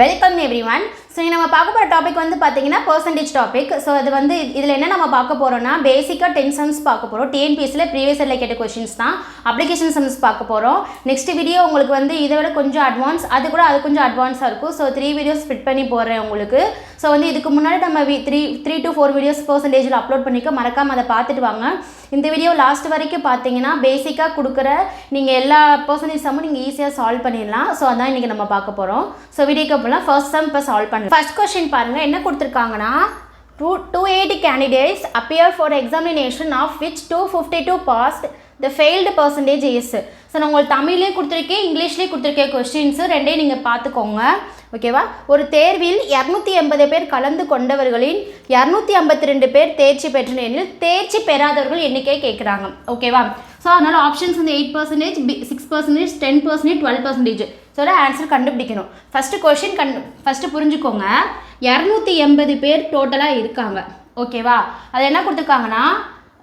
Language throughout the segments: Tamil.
வெல்கம் எவ்ரி ஒன் ஸோ நம்ம பார்க்க போகிற டாபிக் வந்து பார்த்தீங்கன்னா பர்சன்டேஜ் டாபிக் ஸோ அது வந்து இதில் என்ன நம்ம பார்க்க போகிறோம்னா பேசிக்காக டென் சம்ஸ் பார்க்க போகிறோம் டிஎன்பிஎஸ்சியில் ப்ரீவியஸ் இயரில் கேட்ட கொஷின்ஸ் தான். அப்ளிகேஷன் சம்ஸ் பார்க்க போகிறோம் நெக்ஸ்ட் வீடியோ உங்களுக்கு வந்து இதை விட கொஞ்சம் அட்வான்ஸ் அது கூட அது கொஞ்சம் அட்வான்ஸாக இருக்கும். ஸோ த்ரீ வீடியோஸ் ஃபிட் பண்ணி போடுறேன் உங்களுக்கு. ஸோ வந்து இதுக்கு முன்னாடி நம்ம three three to four videos பர்சன்டேஜில் அப்லோட் பண்ணிக்க மறக்காமல் அதை பார்த்துட்டு வாங்க. இந்த வீடியோ லாஸ்ட் வரைக்கும் பார்த்தீங்கன்னா பேசிக்காக கொடுக்குற நீங்கள் எல்லா பர்சன்டேஜ் நீங்கள் ஈஸியாக சால்வ் பண்ணிடலாம். ஸோ அதான் இன்றைக்கி நம்ம பார்க்க போகிறோம் ஸோ வீடியோக்கு அப்புறம் ஃபர்ஸ்ட் சம் இப்போ சால்வ் பண்ணலாம். ஃபர்ஸ்ட் கொஸ்டின் பாருங்கள் என்ன கொடுத்துருக்காங்கன்னா two two eighty candidates appear for examination of which two fifty two passed the failed percentage is so நான் உங்களுக்கு தமிழ்லேயும் கொடுத்துருக்கேன் இங்கிலீஷ்லேயும் கொடுத்துருக்கேன் கொஸ்டின்ஸு ரெண்டையும் நீங்கள் பார்த்துக்கோங்க. ஓகேவா ஒரு தேர்வில் இரநூத்தி எண்பது பேர் கலந்து கொண்டவர்களின் இரநூத்தி ஐம்பத்தி ரெண்டு பேர் தேர்ச்சி பெற்ற எண்ணில் தேர்ச்சி பெறாதவர்கள் எண்ணிக்கை கேட்குறாங்க. ஓகேவா ஸோ அதனால் ஆப்ஷன்ஸ் வந்து eight percentage B six percentage ten percentage twelve percentage so answer கண்டுபிடிக்கணும். ஃபஸ்ட்டு கொஷின் கண் ஃபஸ்ட்டு புரிஞ்சுக்கோங்க. இரநூத்தி எண்பது பேர் டோட்டலாக இருக்காங்க. ஓகேவா அது என்ன கொடுத்துருக்காங்கன்னா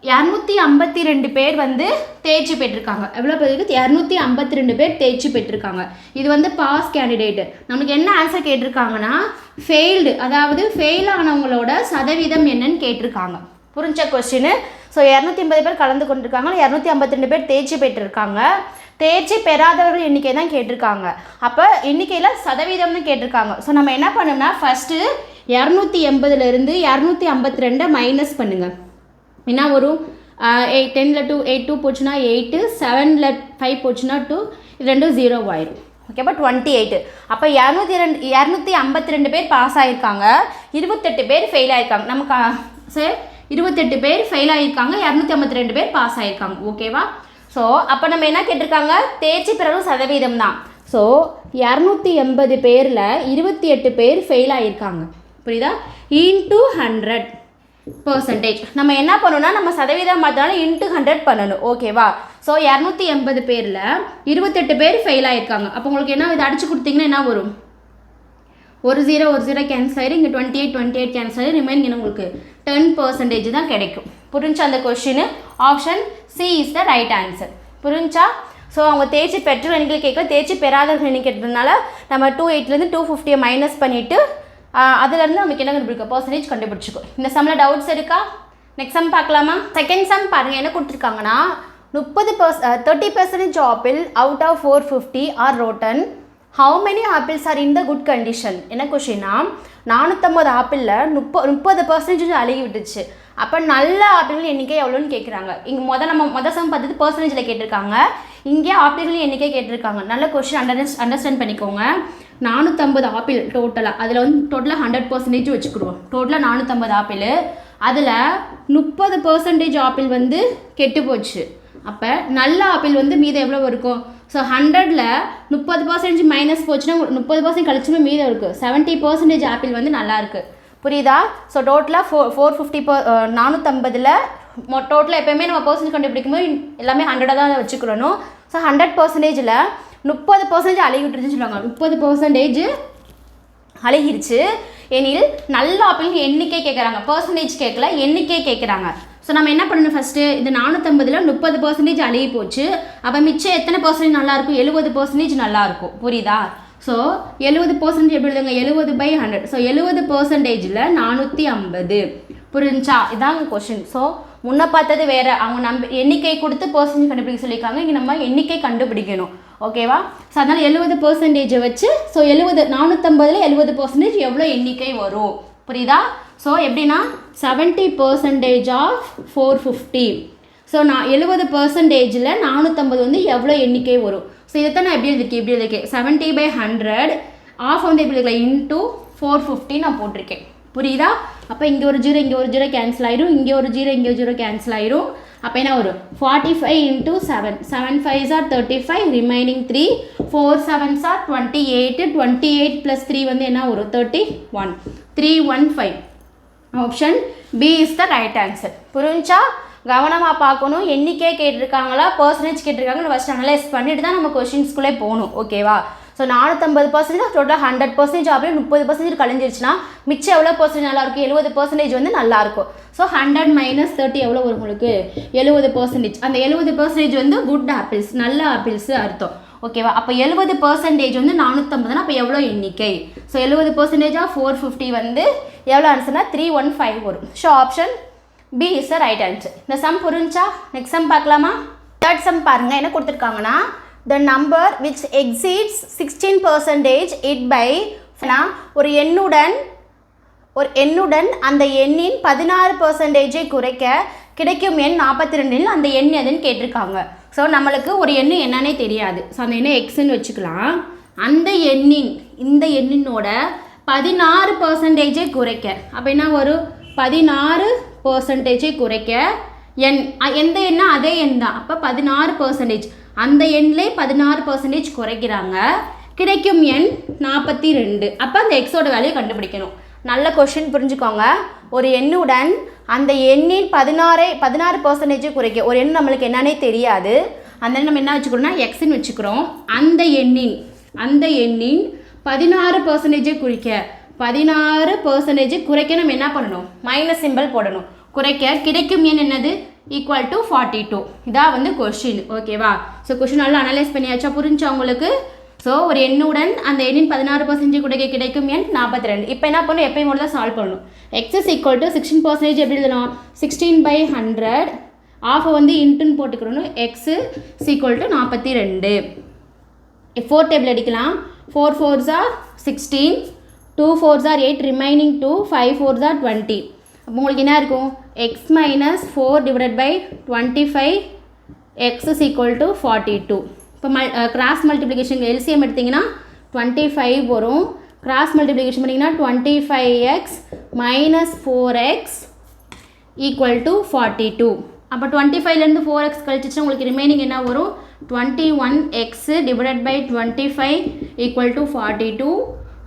இரநூத்தி ஐம்பத்தி ரெண்டு பேர் வந்து தேர்ச்சி பெற்றிருக்காங்க. எவ்வளோ பேருக்கு? இரநூத்தி ஐம்பத்தி ரெண்டு பேர் தேர்ச்சி பெற்றிருக்காங்க. இது வந்து பாஸ் கேண்டிடேட்டு நமக்கு என்ன ஆன்சர் கேட்டிருக்காங்கன்னா ஃபெயில்டு அதாவது ஃபெயில் ஆனவங்களோட சதவீதம் என்னன்னு கேட்டிருக்காங்க. புரிஞ்ச கொஸ்டின் ஸோ இரநூத்தி ஐம்பது பேர் கலந்து கொண்டிருக்காங்க. இரநூத்தி ஐம்பத்தி ரெண்டு பேர் தேர்ச்சி பெற்றிருக்காங்க. தேர்ச்சி பெறாதவர்கள் எண்ணிக்கை தான் கேட்டிருக்காங்க. அப்போ எண்ணிக்கையில் சதவீதம்னு கேட்டிருக்காங்க. ஸோ நம்ம என்ன பண்ணோம்னா ஃபஸ்ட்டு இரநூத்தி எண்பதுலேருந்து இரநூத்தி ஐம்பத்தி ரெண்டை மைனஸ் பண்ணுங்கள் என்ன வரும்? எயிட் டெனில் டூ எயிட் டூ போச்சுன்னா எயிட்டு செவனில் ஃபைவ் போச்சுன்னா டூ இது ரெண்டும் ஜீரோ ஆயிரும். ஓகேப்பா டுவெண்ட்டி எயிட்டு அப்போ இரநூத்தி ரெண்டு இரநூத்தி ஐம்பத்தி ரெண்டு பேர் பாஸ் ஆகிருக்காங்க இருபத்தெட்டு பேர் ஃபெயில் ஆகியிருக்காங்க நமக்கு சரி இருபத்தெட்டு பேர் ஃபெயில் ஆகியிருக்காங்க இரநூத்தி ஐம்பத்தி ரெண்டு பேர் பாஸ் ஆகிருக்காங்க ஓகேவா ஸோ அப்போ நம்ம என்ன கேட்டிருக்காங்க? தேர்ச்சி பெறவும் சதவீதம் தான். ஸோ இரநூத்தி எண்பது பேரில் இருபத்தி எட்டு பேர் ஃபெயில் ஆகியிருக்காங்க புரியுதா? இன்டூ ஹண்ட்ரட் பர்சன்டேஜ் நம்ம என்ன பண்ணணும்னா நம்ம சதவீதம் மாற்றினாலும் இன்ட்டு ஹண்ட்ரட் பண்ணணும். ஓகேவா ஸோ இரநூத்தி எண்பது பேரில் இருபத்தெட்டு பேர் ஃபெயில் ஆகிருக்காங்க அப்போ உங்களுக்கு என்ன இதை அடிச்சு கொடுத்தீங்கன்னா என்ன வரும்? ஒரு ஜீரோ ஒரு ஜீரோ கேன்சல் ஆயிரும். இங்கே twenty eight twenty eight cancel ஆயிரும் ரிமைனிங் உங்களுக்கு டென் பர்சன்டேஜ் தான் கிடைக்கும். புரிஞ்சா அந்த question option C is the right answer புரிஞ்சா? ஸோ அவங்க தேர்ச்சி பெற்றவர்கள் எண்ணிக்கை கேட்கல. தேர்ச்சி பெறாதவர்கள் கேட்டதுனால நம்ம டூ எயிட்லேருந்து டூ ஃபிஃப்டியை மைனஸ் பண்ணிவிட்டு அதுலேருந்து நமக்கு என்ன கண்டுபிடிக்கும் பர்சன்டேஜ் கண்டுபிடிச்சிக்கோ இந்த சம்மில் டவுட்ஸ் இருக்கா? நெக்ஸ்ட் சம் பார்க்கலாமா? செகண்ட் சம் பாருங்கள் என்ன கொடுத்துருக்காங்கன்னா முப்பது per thirty percentage apple out of four fifty are rotten how many apples are in the good condition என்ன கொஷின்னா நானூற்றம்பது ஆப்பிளில் முப்ப முப்பது பர்சன்டேஜ் அழுகி விட்டுச்சு அப்போ நல்ல ஆப்பிள்கள் எண்ணிக்கை எவ்வளோன்னு கேட்குறாங்க இங்கே முதல் நம்ம மொதல் சம் பார்த்தது பர்சன்டேஜில் கேட்டிருக்காங்க. இங்கே ஆப்பிள்கள் எண்ணிக்கை கேட்டிருக்காங்க. நல்ல கொஷின் அண்டர் அண்டர்ஸ்டாண்ட் பண்ணிக்கோங்க. நானூற்றம்பது ஆப்பிள் டோட்டலாக அதில் வந்து டோட்டலாக ஹண்ட்ரட் பர்சன்டேஜ் வச்சுக்கிடுவோம். டோட்டலாக நானூற்றம்பது ஆப்பிள். அதில் முப்பது பர்சன்டேஜ் ஆப்பிள் வந்து கெட்டு போச்சு. அப்போ நல்ல ஆப்பிள் வந்து மீதம் எவ்வளோ இருக்கும்? ஸோ ஹண்ட்ரடில் முப்பது பர்சன்டேஜ் மைனஸ் போச்சுன்னா முப்பது பர்சன்ட் கழிச்சுமே மீதம் இருக்குது செவன்ட்டி பர்சன்டேஜ் ஆப்பிள் வந்து நல்லா இருக்குது புரியுதா? ஸோ டோட்டலாக ஃபோர் ஃபோர் ஃபிஃப்டி பர் நானூற்றம்பதில் டோட்டலாக எப்போயுமே நம்ம பர்சன்டேஜ் கண்டுபிடிக்கும்போது எல்லாமே ஹண்ட்ரடாக தான் வச்சுக்கிறணும் ஸோ ஹண்ட்ரட் பர்சன்டேஜில் முப்பது பர்சன்டேஜ் அழுகிட்டுருச்சுன்னு சொல்லுவாங்க. முப்பது பர்சன்டேஜ் அழுகிருச்சு. எனில் நல்ல ஆப்பிள் எண்ணிக்கை கேட்குறாங்க பர்சன்டேஜ் கேட்கல எண்ணிக்கை கேட்குறாங்க ஸோ நம்ம என்ன பண்ணணும் ஃபஸ்ட்டு இது நானூற்றம்பதில் முப்பது பர்சன்டேஜ் அழுகி போச்சு. அப்போ மிச்சம் எத்தனை பர்சன்டேஜ் நல்லாயிருக்கும் எழுபது பர்சன்டேஜ் நல்லாயிருக்கும் புரியுதா? ஸோ எழுபது பர்சன்டேஜ் எப்படி எழுதுங்க? எழுபது பை ஹண்ட்ரட் ஸோ எழுபது பர்சன்டேஜில் நானூற்றி ஐம்பது. புரிஞ்சா இதாங்க கொஷின் ஸோ முன்னே பார்த்தது வேறு. அவங்க நம்ப எண்ணிக்கை கொடுத்து பர்சன்டேஜ் கண்டுபிடிக்க சொல்லியிருக்காங்க. இங்கே நம்ம எண்ணிக்கை கண்டுபிடிக்கணும். ஓகேவா? ஸோ அதனால் எழுபது பர்சன்டேஜை வச்சு ஸோ எழுபது நானூற்றம்பதில் எழுபது பர்சன்டேஜ் எவ்வளோ எண்ணிக்கை வரும்? புரியுதா? ஸோ எப்படின்னா seventy percentage of four fifty so நான் எழுபது பர்சன்டேஜில் நானூற்றம்பது வந்து எவ்வளோ எண்ணிக்கை வரும்? ஸோ இதை தான் நான் எப்படி எழுதிருக்கேன் இப்படி எழுதிருக்கேன் செவன்ட்டி பை ஹண்ட்ரட் ஆஃப் வந்து எப்படி இருக்கலாம் இன்டூ ஃபோர் ஃபிஃப்டி நான் போட்டிருக்கேன். புரியுதா? அப்போ இங்கே ஒரு ஜீரோ இங்கே ஒரு ஜீரோ கேன்சல் ஆயிரும். இங்கே ஒரு ஜீரோ இங்கே ஒரு ஜீரோ கேன்சல் ஆயிரும். அப்போ என்ன வரும்? Forty five into seven seven five are thirty five remaining three four sevens are twenty eight twenty eight plus three வந்து என்ன வரும்? Thirty one three one five option B is the right answer புரிஞ்சா? கவனமாக பார்க்கணும். எண்ணிக்கை கேட்டிருக்காங்களா? பர்சன்டேஜ் கேட்டிருக்காங்கன்னு ஃபஸ்ட் அனலைஸ் பண்ணிட்டு தான் நம்ம கொஷின்ஸ்குள்ளே போகணும். ஓகேவா ஸோ நானூற்றம்பது பர்சன்டேஜ் டோட்டல் ஹண்ட்ரட் பர்சன்டேஜ் அப்படியே முப்பது பர்சன்டேஜ் கழிஞ்சிருச்சுன்னா மிச்சம் எவ்வளோ பர்சன்டேஜ் நல்லாயிருக்கும்? எழுபது பர்சன்டேஜ் வந்து நல்லாயிருக்கும். ஸோ ஹண்ட்ரட் மைனஸ் தேர்ட்டி எவ்வளோ வரும் உங்களுக்கு? எழுபது பர்சன்டேஜ் அந்த எழுபது பர்சன்டேஜ் வந்து குட் ஆப்பிள்ஸ் நல்ல ஆப்பிள்ஸ் அர்த்தம். ஓகேவா அப்போ எழுபது பர்சன்டேஜ் வந்து நானூற்றம்பதுனா அப்போ எவ்வளோ எண்ணிக்கை? ஸோ எழுபது பர்சன்டேஜாக ஃபோர் ஃபிஃப்டி வந்து எவ்வளோ ஆன்சர்னா த்ரீ ஒன் ஃபைவ் வரும். So option B is the right answer இந்த சம் புரிஞ்சா நெக்ஸ்ட் சம் பார்க்கலாமா? தேர்ட் சம் பாருங்கள் என்ன கொடுத்துருக்காங்கன்னா the number which exceeds sixteen percentage it by ஒரு எண்ணுடன் ஒரு எண்ணுடன் அந்த எண்ணின் பதினாறு பர்சன்டேஜை குறைக்க கிடைக்கும் எண் நாற்பத்தி ரெண்டில் அந்த எண் எதுன்னு கேட்டிருக்காங்க. ஸோ நம்மளுக்கு ஒரு எண்ணு என்னன்னே தெரியாது. ஸோ அந்த எண்ணை எக்ஸ்ன்னு வச்சுக்கலாம். அந்த எண்ணின் இந்த எண்ணினோட பதினாறு பர்சன்டேஜை குறைக்க. அப்போ என்ன பதினாறு பர்சன்டேஜை குறைக்க எண் எந்த எண்ணா? அதே எண் தான். அப்போ பதினாறு பர்சன்டேஜ் அந்த எண்ணிலே பதினாறு பர்சன்டேஜ் குறைக்கிறாங்க. கிடைக்கும் எண் நாற்பத்தி ரெண்டு. அப்போ அந்த எக்ஸோட வேல்யூ கண்டுபிடிக்கணும். நல்ல கொஷின் புரிஞ்சுக்கோங்க. ஒரு எண்ணுடன் அந்த எண்ணின் பதினாறை பதினாறு பர்சன்டேஜ் குறைக்க ஒரு எண் நம்மளுக்கு என்னன்னே தெரியாது. அந்த நம்ம என்ன வச்சுக்கிறோம்னா எக்ஸ்ன்னு வச்சுக்கிறோம். அந்த எண்ணின் அந்த எண்ணின் பதினாறு பர்சன்டேஜை குறிக்க பதினாறு பர்சன்டேஜ் குறைக்க நம்ம என்ன பண்ணணும்? மைனஸ் சிம்பிள் போடணும். குறைக்க கிடைக்கும் எண் என்னது? ஈக்குவல் டு ஃபார்ட்டி டூ இதான் வந்து கொஷின் ஓகேவா ஸோ கொஷின் நல்லா அனலைஸ் பண்ணியாச்சா? புரிஞ்சா உங்களுக்கு? ஸோ ஒரு எண்ணுடன் அந்த எண்ணின் பதினாறு பர்சன்டேஜ் கூட கிடைக்கும் எண் நாற்பத்தி ரெண்டு இப்போ என்ன பண்ணணும்? எப்பயும் மட்டும் தான் சால்வ் பண்ணணும். X is equal to sixteen percentage எப்படி எழுதணும் சிக்ஸ்டீன் பை ஹண்ட்ரட் ஆஃபை வந்து இன்ட்டுன்னு போட்டுக்கணும் எக்ஸு ஈக்குவல் டு நாற்பத்தி ரெண்டு ஃபோர் டேபிள் அடிக்கலாம். Four fours are sixteen two fours are eight remaining two five fours are twenty உங்களுக்கு என்ன இருக்கும்? X minus four divided by twenty five X is equal to forty two இப்போ மல் கிராஸ் மல்டிப்ளிகேஷன் எல்சிஎம் எடுத்திங்கன்னா டுவெண்ட்டி ஃபைவ் வரும். கிராஸ் மல்டிப்ளிகேஷன் பண்ணிங்கன்னா twenty five X minus four X equal to forty two அப்போ டுவெண்ட்டி ஃபைவ்லேருந்து ஃபோர் எக்ஸ் கழிச்சிச்சு உங்களுக்கு ரிமைனிங் என்ன வரும்? Twenty one X divided by twenty five equal to forty two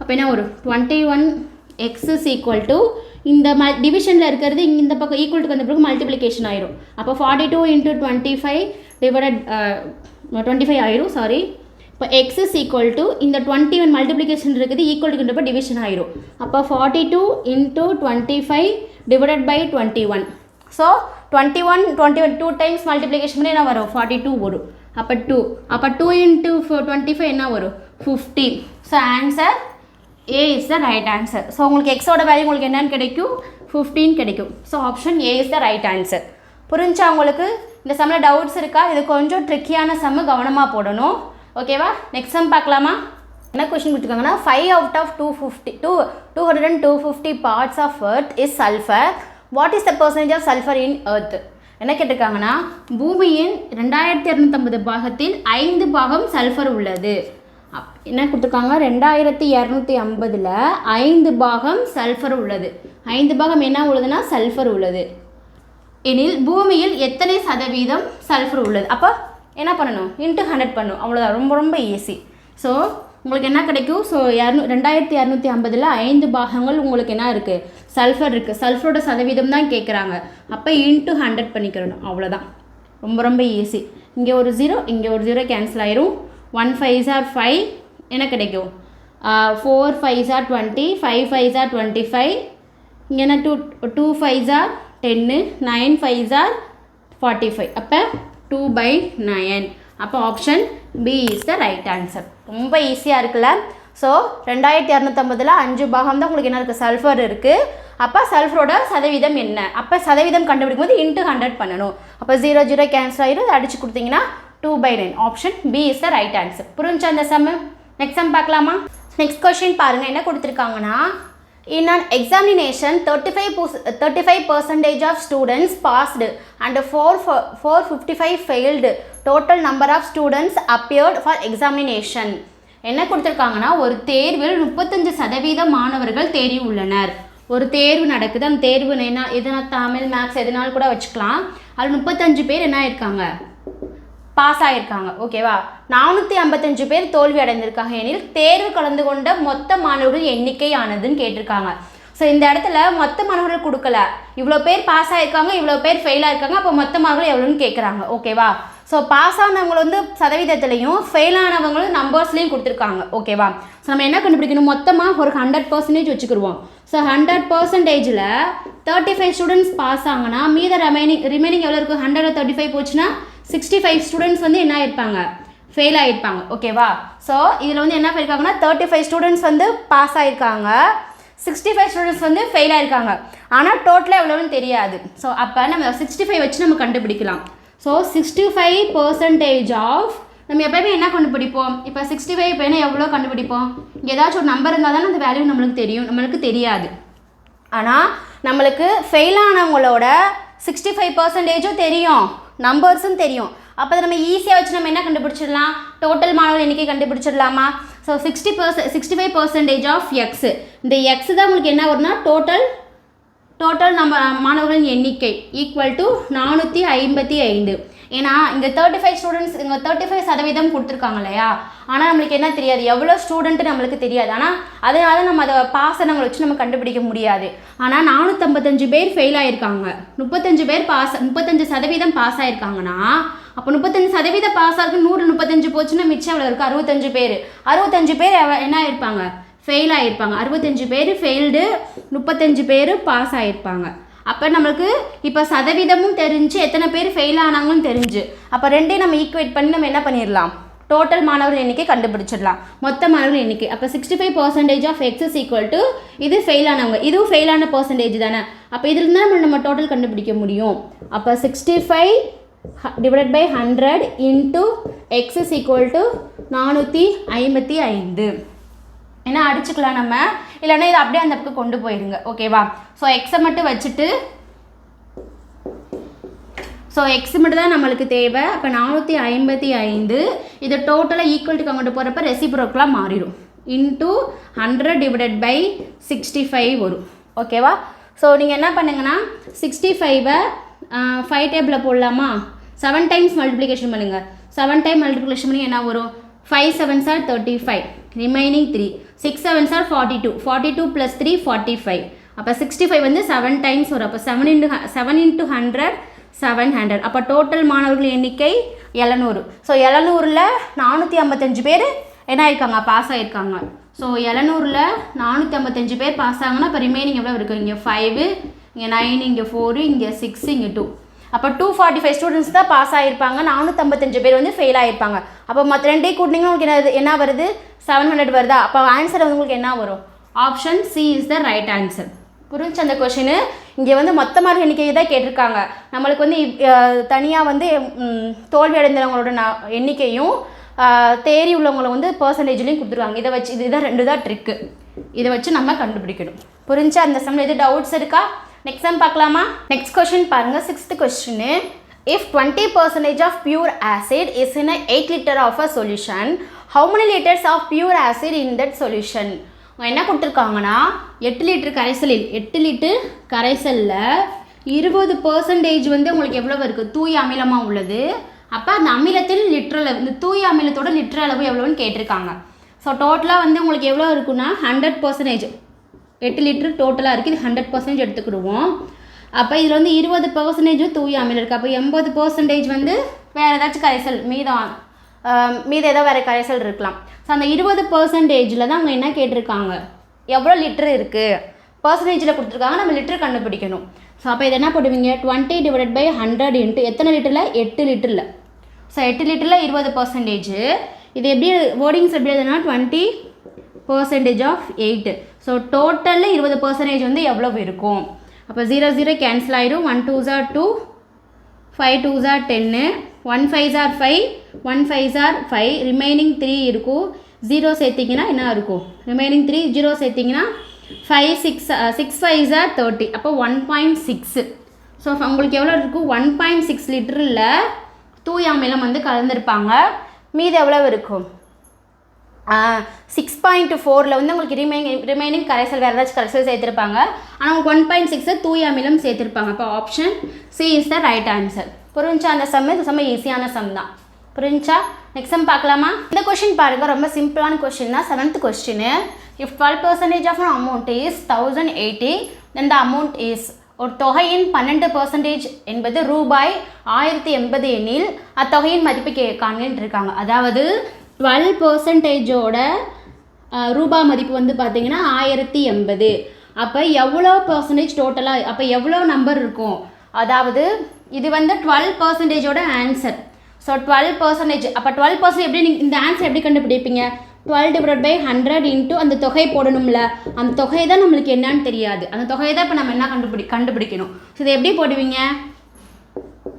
அப்போ என்ன வரும்? Twenty one X is equal to இந்த ம டிவிஷனில் இருக்கிறது இந்த பக்கம் ஈக்குவல் டு வந்த பிறகு மல்டிப்ளிகேஷன் ஆயிரும். அப்போ forty two into twenty five divided twenty five ஆயிரும் சாரி இப்போ எக்ஸ் இஸ் ஈக்குவல் டு இந்த டுவெண்ட்டி ஒன் மல்டிப்ளிகேஷன் இருக்குது ஈக்குவல் டுன்றப்ப டிவிஷன் ஆயிரும். அப்போ forty two into twenty five divided by twenty one so twenty one twenty one two times multiplication பண்ணி என்ன வரும்? ஃபார்ட்டி டூ வரும். அப்போ டூ அப்போ டூ இன்ட்டு டுவெண்ட்டி ஃபைவ் என்ன வரும்? Fifty so answer A is the right answer so உங்களுக்கு எக்ஸோட வேல்யூ உங்களுக்கு என்னென்னு கிடைக்கும்? ஃபிஃப்டீன் கிடைக்கும். So option A is the right answer புரிஞ்சா உங்களுக்கு? இந்த சம்மில் டவுட்ஸ் இருக்கா? இது கொஞ்சம் ட்ரிக்கியான சம்மு கவனமாக போடணும். ஓகேவா நெக்ஸ்ட் சம் பார்க்கலாமா? என்ன கொஷின் கொடுத்துருக்காங்கன்னா five out of two fifty two two hundred and two fifty parts of earth is sulphur what is the percentage of sulphur in earth என்ன கேட்டிருக்காங்கன்னா பூமியின் ரெண்டாயிரத்தி இரநூத்தம்பது பாகத்தில் ஐந்து பாகம் சல்ஃபர் உள்ளது. அப்- என்ன கொடுத்துருக்காங்க? ரெண்டாயிரத்தி இரநூத்தி ஐம்பதில் ஐந்து பாகம் சல்ஃபர் உள்ளது. ஐந்து பாகம் என்ன உள்ளதுன்னா? சல்ஃபர் உள்ளது. எனில் பூமியில் எத்தனை சதவீதம் சல்ஃபர் உள்ளது? அப்போ என்ன பண்ணணும்? இன்ட்டு ஹண்ட்ரட் பண்ணணும். அவ்வளோதான் ரொம்ப ரொம்ப ஈஸி ஸோ உங்களுக்கு என்ன கிடைக்கும்? ஸோ இரநூ ரெண்டாயிரத்தி இரநூத்தி ஐம்பதில் ஐந்து பாகங்கள் உங்களுக்கு என்ன இருக்குது சல்ஃபர் இருக்குது சல்ஃபரோட சதவீதம் தான் கேட்குறாங்க அப்போ இன்ட்டு ஹண்ட்ரட் பண்ணிக்கிறணும். அவ்வளோதான் ரொம்ப ரொம்ப ஈஸி இங்கே ஒரு ஜீரோ இங்கே ஒரு ஜீரோ கேன்சல் ஆயிரும். ஒன் ஃபைவ் ஆர் ஃபைவ் என்ன கிடைக்கும் four five are twenty five five are twenty five இங்கே என்ன two two five are ten nine five are forty five அப்போ டூ பை நயன் அப்போ option B is the right answer ரொம்ப ஈஸியாக இருக்குல்ல ஸோ ரெண்டாயிரத்தி இரநூத்தம்பதில் அஞ்சு பாகம் தான் உங்களுக்கு என்ன இருக்குது சல்ஃபர் இருக்குது அப்போ சல்ஃபரோட சதவீதம் என்ன? அப்போ சதவீதம் கண்டுபிடிக்கும் போது இன்ட்டு ஹண்ட்ரட் பண்ணணும். அப்போ ஜீரோ ஜீரோ கேன்சல் ஆகிடும் அதை அடிச்சு கொடுத்தீங்கன்னா two by nine option B is the right answer புரிஞ்சு அந்த சம்மு நெக்ஸ்ட் சம் பார்க்கலாமா? நெக்ஸ்ட் கொஷின் பாருங்கள் என்ன கொடுத்துருக்காங்கன்னா In an examination, 35 pos- 35 percentage of students passed and 4 fifty 455 failed. Total number of students appeared for examination. என்ன கொடுத்துருக்காங்கன்னா ஒரு தேர்வில் முப்பத்தஞ்சு சதவீத மாணவர்கள் தேறி உள்ளனர். ஒரு தேர்வு நடக்குது அந்த தேர்வு என்ன எதனா தமிழ் மேக்ஸ் எதுனாலும் கூட வச்சுக்கலாம். அதில் முப்பத்தஞ்சு பேர் என்ன ஆயிருக்காங்க? பாஸ் ஆகியிருக்காங்க ஓகேவா நானூற்றி ஐம்பத்தஞ்சு பேர் தோல்வி அடைந்திருக்காங்க. எனில் தேர்வு கலந்து கொண்ட மொத்த மாணவர்கள் எண்ணிக்கை ஆனதுன்னு கேட்டிருக்காங்க. ஸோ இந்த இடத்துல மொத்த மாணவர்கள் கொடுக்கல. இவ்வளோ பேர் பாஸ் ஆகிருக்காங்க இவ்வளோ பேர் ஃபெயில் ஆகிருக்காங்க அப்போ மொத்த மாணவர்கள் எவ்வளோன்னு கேட்குறாங்க ஓகேவா ஸோ பாஸ் ஆனவங்க வந்து சதவீதத்துலையும் ஃபெயில் ஆனவங்களும் நம்பர்ஸ்லேயும் கொடுத்துருக்காங்க. ஓகேவா ஸோ நம்ம என்ன கண்டுபிடிக்கணும்? மொத்தமாக ஒரு ஹண்ட்ரட் பர்சன்டேஜ் வச்சுக்கிடுவோம் ஸோ ஹண்ட்ரட் பர்சன்டேஜில் தேர்ட்டி ஃபைவ் ஸ்டூடெண்ட்ஸ் பாஸ் ஆகுனா மீத ரிமைனிங் ரிமைனிங் எவ்வளோ இருக்குது ஹண்ட்ரட் தேர்ட்டி ஃபைவ் போச்சுன்னா சிக்ஸ்டி ஃபைவ் ஸ்டூடெண்ட்ஸ் வந்து என்ன ஆயிருப்பாங்க? ஃபெயில் ஆகிருப்பாங்க ஓகேவா ஸோ இதில் வந்து என்ன பண்ணியிருக்காங்கன்னா தேர்ட்டி ஃபைவ் ஸ்டூடெண்ட்ஸ் வந்து பாஸ் ஆகிருக்காங்க சிக்ஸ்டி ஃபைவ் ஸ்டூடெண்ட்ஸ் வந்து ஃபெயில் ஆகிருக்காங்க ஆனால் டோட்டலாக எவ்வளோன்னு தெரியாது. ஸோ அப்போ நம்ம சிக்ஸ்டி ஃபைவ் வச்சு நம்ம கண்டுபிடிக்கலாம். So sixty five percentage of நம்ம எப்போயுமே என்ன கண்டுபிடிப்போம்? இப்போ சிக்ஸ்டி ஃபைவ் இப்போ என்ன எவ்வளோ கண்டுபிடிப்போம்? இங்கே ஏதாச்சும் ஒரு நம்பர் இருந்தால் தானே அந்த வேல்யூ நம்மளுக்கு தெரியும். நம்மளுக்கு தெரியாது. ஆனால் நம்மளுக்கு ஃபெயில் ஆனவங்களோட சிக்ஸ்டி ஃபைவ் பர்சன்டேஜும் தெரியும். நம்பர்ஸும் தெரியும். அப்போ நம்ம ஈஸியாக வச்சு நம்ம என்ன கண்டுபிடிச்சிடலாம்? டோட்டல் மாணவர் எண்ணிக்கை கண்டுபிடிச்சிடலாமா? So sixty percent sixty five percentage of X இந்த எக்ஸ் தான் உங்களுக்கு என்ன வரும்னா டோட்டல் டோட்டல் நம்ம மாணவர்களின் எண்ணிக்கை ஈக்குவல் டு நானூற்றி ஐம்பத்தி ஐந்து. ஏன்னா இங்கே தேர்ட்டி ஃபைவ் ஸ்டூடெண்ட்ஸ் இங்கே தேர்ட்டி ஃபைவ் சதவீதம் கொடுத்துருக்காங்க இல்லையா? ஆனால் நம்மளுக்கு என்ன தெரியாது? எவ்வளோ ஸ்டூடெண்ட்டு நம்மளுக்கு தெரியாது. ஆனால் அதனால நம்ம அதை பாசனங்களை வச்சு நம்ம கண்டுபிடிக்க முடியாது. ஆனால் நானூற்றம்பத்தஞ்சு பேர் ஃபெயில் ஆயிருக்காங்க. முப்பத்தஞ்சு பேர் பாஸ் முப்பத்தஞ்சு சதவீதம் பாஸ் ஆயிருக்காங்கன்னா அப்போ முப்பத்தஞ்சு சதவீதம் பாஸ் ஆகுது நூறு முப்பத்தஞ்சு போச்சுன்னா மிச்சம் எவ்வளோ இருக்குது அறுபத்தஞ்சு பேர். அறுபத்தஞ்சு பேர் என்ன ஆயிருப்பாங்க? ஃபெயில் ஆகிருப்பாங்க அறுபத்தஞ்சு பேர் ஃபெயில்டு முப்பத்தஞ்சு பேர் பாஸ் ஆகிருப்பாங்க அப்போ நம்மளுக்கு இப்போ சதவீதமும் தெரிஞ்சு எத்தனை பேர் ஃபெயில் ஆனாங்களும் தெரிஞ்சு அப்போ ரெண்டையும் நம்ம ஈக்குவேட் பண்ணி நம்ம என்ன பண்ணிடலாம் டோட்டல் மாணவர் எண்ணிக்கை கண்டுபிடிச்சிடலாம் மொத்த மாணவர் எண்ணிக்கை. அப்போ sixty five percentage of x is equal to இது ஃபெயில் ஆனவங்க. இதுவும் ஃபெயில் ஆன பர்சன்டேஜ் தானே. அப்போ இதுலேருந்து நம்ம நம்ம டோட்டல் கண்டுபிடிக்க முடியும். அப்போ sixty five divide by hundred into x is equal to நானூற்றி ஐம்பத்தி ஐந்து. ஏன்னா அடிச்சுக்கலாம் நம்ம? இல்லைன்னா இதை அப்படியே அந்த பக்கம் கொண்டு போயிருங்க. ஓகேவா ஸோ எக்ஸை மட்டும் வச்சுட்டு ஸோ எக்ஸ் மட்டும் தான் நம்மளுக்கு தேவை. அப்போ நானூற்றி ஐம்பத்தி ஐந்து இது டோட்டலாக ஈக்குவல்ட்டுக்கு கொண்டு போகிறப்ப ரெசிப்ரோக்கெலாம் மாறிடும். Into hundred divided by sixty five வரும் ஓகேவா ஸோ நீங்கள் என்ன பண்ணுங்கன்னா சிக்ஸ்டி ஃபைவை ஃபைவ் டேபிளில் போடலாமா? செவன் டைம்ஸ் மல்டிப்ளிகேஷன் பண்ணுங்கள் செவன் டைம் மல்டிப்ளிகேஷன் பண்ணி என்ன வரும்? Five sevens are thirty five remaining three six sevens are forty two forty two plus three forty five அப்போ சிக்ஸ்டி ஃபைவ் வந்து செவன் டைம்ஸ் வரும். அப்போ seven into seven into hundred seven hundred அப்போ டோட்டல் மாணவர்கள் எண்ணிக்கை எழுநூறு. ஸோ எழுநூறில் நானூற்றி ஐம்பத்தஞ்சு பேர் என்ன ஆயிருக்காங்க? பாஸ் ஆகிருக்காங்க ஸோ எழுநூறில் நானூற்றி ஐம்பத்தஞ்சு பேர் பாஸ் ஆகுனா இப்போ ரிமைனிங் எவ்வளோ இருக்குது இங்கே ஃபைவு இங்கே நைன் இங்கே ஃபோரு இங்கே சிக்ஸ் இங்கே டூ அப்போ டூ ஃபார்ட்டி ஃபைவ் ஸ்டூடெண்ட்ஸ் தான் பாஸ் ஆகிருப்பாங்க நானூற்றம்பத்தஞ்சு பேர் வந்து ஃபெயில் ஆகிருப்பாங்க அப்போ மற்ற ரெண்டே கூட்டினீங்கன்னா உங்களுக்கு என்ன என்ன வருது? செவன் ஹண்ட்ரட் வருதா? அப்போ ஆன்சர் வந்து உங்களுக்கு என்ன வரும்? Option C is the right answer புரிஞ்சு அந்த கொஷினு இங்கே வந்து மொத்த மார்க் எண்ணிக்கையை தான் கேட்டிருக்காங்க. நம்மளுக்கு வந்து தனியாக வந்து தோல்வி அடைந்தவங்களோட எண்ணிக்கையும் ஆஹ், தேறி உள்ளவங்களை வந்து பர்சன்டேஜ்லேயும் கொடுத்துருக்காங்க. இதை வச்சு இதுதான் ரெண்டு தான் ட்ரிக்கு இதை வச்சு நம்ம கண்டுபிடிக்கணும். புரிஞ்சு அந்த சம்மில் எது டவுட்ஸ் இருக்கா? நெக்ஸ்ட் சம் பார்க்கலாமா? நெக்ஸ்ட் கொஸ்டின் பாருங்க sixth question if twenty percentage of pure acid is in eight litre of a solution how many litres of pure acid in that solution அவங்க என்ன கொடுத்துருக்காங்கன்னா எட்டு லிட்டர் கரைசலில் எட்டு லிட்டர் கரைசலில் இருபது பர்சன்டேஜ் வந்து உங்களுக்கு எவ்வளவு இருக்குது தூய அமிலமாக உள்ளது. அப்போ அந்த அமிலத்தில் லிட்டர் அளவு இந்த தூய அமிலத்தோட லிட்டர் அளவு எவ்வளோன்னு கேட்டிருக்காங்க. ஸோ டோட்டலாக வந்து உங்களுக்கு எவ்வளோ இருக்குன்னா ஹண்ட்ரட் பர்சன்டேஜ் எட்டு லிட்ரு டோட்டலாக இருக்குது இது ஹண்ட்ரட் பர்சன்டேஜ் எடுத்துக்கிடுவோம். அப்போ இதில் வந்து இருபது பர்சன்டேஜும் தூய அமிலம் இருக்குது அப்போ எண்பது பர்சன்டேஜ் வந்து வேறு ஏதாச்சும் கரைசல் மீதம் ஆஹ் மீது ஏதோ வேறு கரைசல் இருக்கலாம். ஸோ அந்த இருபது பர்சன்டேஜில் தான் அவங்க என்ன கேட்டிருக்காங்க? எவ்வளோ லிட்ரு இருக்குது பர்சன்டேஜில் கொடுத்துருக்காங்க. நம்ம லிட்டர் கண்டுபிடிக்கணும். ஸோ அப்போ இது என்ன போடுவீங்க? Twenty divided by hundred into எத்தனை லிட்டரில் எட்டு லிட்டரில் ஸோ எட்டு லிட்டரில் இருபது பர்சன்டேஜ் இது எப்படி வேர்டிங்ஸ் எப்படி எதுனா twenty percentage of eight so டோட்டலில் இருபது பர்சன்டேஜ் வந்து எவ்வளவு இருக்கும்? அப்போ ஜீரோ ஜீரோ கேன்சல் ஆகிடும் one two are two five two are ten one five are five one five are five remaining three இருக்கும். ஜீரோ சேர்த்திங்கன்னா என்ன இருக்கும்? ரிமைனிங் த்ரீ ஜீரோ சேர்த்திங்கன்னா five six six five are thirty அப்போ ஒன் பாயிண்ட் சிக்ஸு ஸோ உங்களுக்கு எவ்வளோ இருக்கும்? ஒன் பாயிண்ட் சிக்ஸ் லிட்டரில் தூயாமிலம் வந்து கலந்துருப்பாங்க. மீது எவ்வளோ இருக்கும்? சிக்ஸ் பாயிண்ட் ஃபோரில் வந்து உங்களுக்கு ரிமைனிங் ரிமைனிங் கரைசல் வேறு ஏதாச்சும் கரைசல் சேர்த்துருப்பாங்க. ஆனால் உங்களுக்கு ஒன் பாயிண்ட் சிக்ஸை தூய அமிலம் சேர்த்துருப்பாங்க. அப்போ option C is the right answer புரிஞ்சா அந்த சம் இந்த செம்ம ஈஸியான சம் தான். புரிஞ்சா? நெக்ஸ்ட் சம் பார்க்கலாமா? இந்த கொஷின் பாருங்கள் ரொம்ப சிம்பிளான கொஷின் தான். Seventh question if twelve percentage of amount is thousand eighty then the amount is ஒரு தொகையின் பன்னெண்டு பர்சன்டேஜ் என்பது ரூபாய் ஆயிரத்தி எண்பது எண்ணில் அத்தொகையின் மதிப்பு கே காண்கின்னு இருக்காங்க அதாவது டுவெல் பர்சன்டேஜோட ரூபா மதிப்பு வந்து பார்த்தீங்கன்னா ஆயிரத்தி எண்பது. அப்போ எவ்வளோ பர்சன்டேஜ் டோட்டலாக அப்போ எவ்வளோ நம்பர் இருக்கும்? அதாவது இது வந்து டுவெல் பர்சன்டேஜோட ஆன்சர் ஸோ டுவெல் பர்சன்டேஜ் அப்போ டுவெல் பர்சன்ட் எப்படி நீங்கள் இந்த ஆன்சர் எப்படி கண்டுபிடிப்பீங்க? Twelve divide by hundred into அந்த தொகை போடணும்ல அந்த தொகை தான் நம்மளுக்கு என்னன்னு தெரியாது. அந்த தொகையை தான் இப்போ நம்ம என்ன கண்டுபிடி கண்டுபிடிக்கணும். ஸோ இதை எப்படி போடுவீங்க?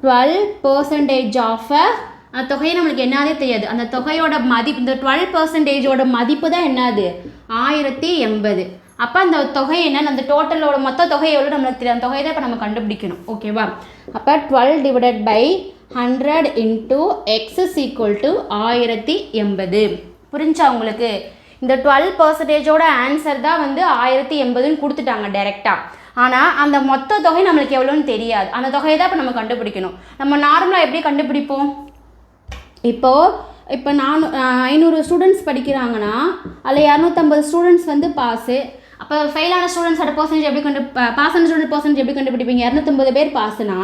டுவெல் பர்சன்டேஜ் ஆஃப் அ அந்த தொகை நம்மளுக்கு என்னதே தெரியாது. அந்த தொகையோட மதிப்பு இந்த டுவெல் பர்சன்டேஜோட மதிப்பு தான் என்னது? ஆயிரத்தி எண்பது. அப்போ அந்த தொகை என்னன்னு அந்த டோட்டலோட மொத்த தொகை எவ்வளோ நம்மளுக்கு தெரியும் அந்த தொகையை தான் இப்போ நம்ம கண்டுபிடிக்கணும். ஓகேவா அப்போ twelve divided by hundred into x is equal to ஆயிரத்தி எண்பது. புரிஞ்சா உங்களுக்கு? இந்த டுவெல் பர்சன்டேஜோட ஆன்சர் தான் வந்து ஆயிரத்தி எண்பதுன்னு கொடுத்துட்டாங்க டைரெக்டாக ஆனால் அந்த மொத்த தொகை நம்மளுக்கு எவ்வளோன்னு தெரியாது. அந்த தொகையை தான் இப்போ நம்ம கண்டுபிடிக்கணும். நம்ம நார்மலாக எப்படி கண்டுபிடிப்போம்? இப்போது இப்போ நான் ஐநூறு ஸ்டூடெண்ட்ஸ் படிக்கிறாங்கன்னா அதில் இரநூத்தம்பது ஸ்டூடெண்ட்ஸ் வந்து பாஸு அப்போ ஃபெயிலான ஸ்டூடெண்ட்ஸோட பர்சன்டேஜ் எப்படி கண்டு பாஸ் ஆன ஸ்டூடெண்ட் பர்சன்டேஜ் எப்படி கண்டுபிடிப்பீங்க? இரநூத்தம்பது பேர் பாஸுனா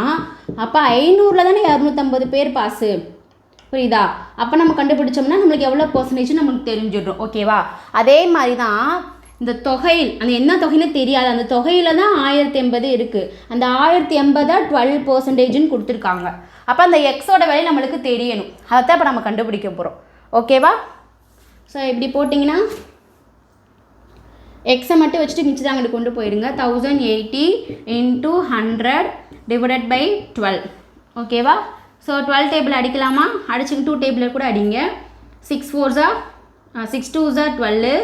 அப்போ ஐநூறில் தானே இரநூத்தம்பது பேர் பாஸு புரியுதா? அப்போ நம்ம கண்டுபிடிச்சோம்னா நம்மளுக்கு எவ்வளோ பர்சன்டேஜ் நம்மளுக்கு தெரிஞ்சிடும் ஓகேவா அதே மாதிரி தான் இந்த தொகையில் அந்த என்ன தொகைன்னு தெரியாது. அந்த தொகையில் தான் ஆயிரத்தி எண்பது இருக்குது அந்த ஆயிரத்தி எண்பதாக டுவெல் பர்சன்டேஜ்னு கொடுத்துருக்காங்க. அப்போ அந்த எக்ஸோட விலை நம்மளுக்கு தெரியணும். அதை தான் இப்போ நம்ம கண்டுபிடிக்க போகிறோம் ஓகேவா ஸோ இப்படி போட்டிங்கன்னா எக்ஸை மட்டும் வச்சுட்டு மிச்சம் அங்கிட்டு கொண்டு போயிடுங்க. Thousand eighty into hundred divided by twelve ஓகேவா ஸோ டுவெல் டேபிள் அடிக்கலாமா? அடிச்சுங்க டூ டேபிளில் கூட அடிங்க. Six four are six two are twelve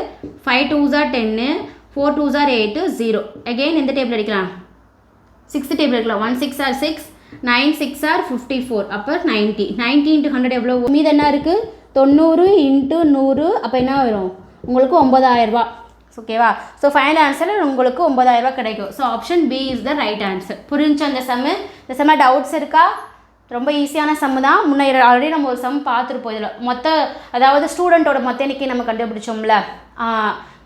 five two are ten four two are eight zero again எந்த டேபிள் அடிக்கலாம்? சிக்ஸ்த் டேபிள் இருக்கலாம் one six are six nine six are fifty four அப்போ நைன்ட்டி நைன்ட்டி இன்ட்டு ஹண்ட்ரட் எவ்வளோ மீது என்ன இருக்குது தொண்ணூறு இன்ட்டு நூறு அப்போ என்ன வரும்? உங்களுக்கு ஒம்பதாயிரரூபா ஓகேவா ஸோ ஃபைனல் ஆன்சர் உங்களுக்கு ஒம்பதாயிரரூபா கிடைக்கும். So option B is the right answer புரிஞ்சு அந்த சம்மு இந்த செம்ம டவுட்ஸ் இருக்கா? ரொம்ப ஈஸியான சம்மு தான். முன்னே ஆல்ரெடி நம்ம ஒரு சம் பார்த்துருப்போம் இதில் மொத்த அதாவது ஸ்டூடெண்ட்டோட மொத்த எண்ணிக்கை நம்ம கண்டுபிடிச்சோம்ல.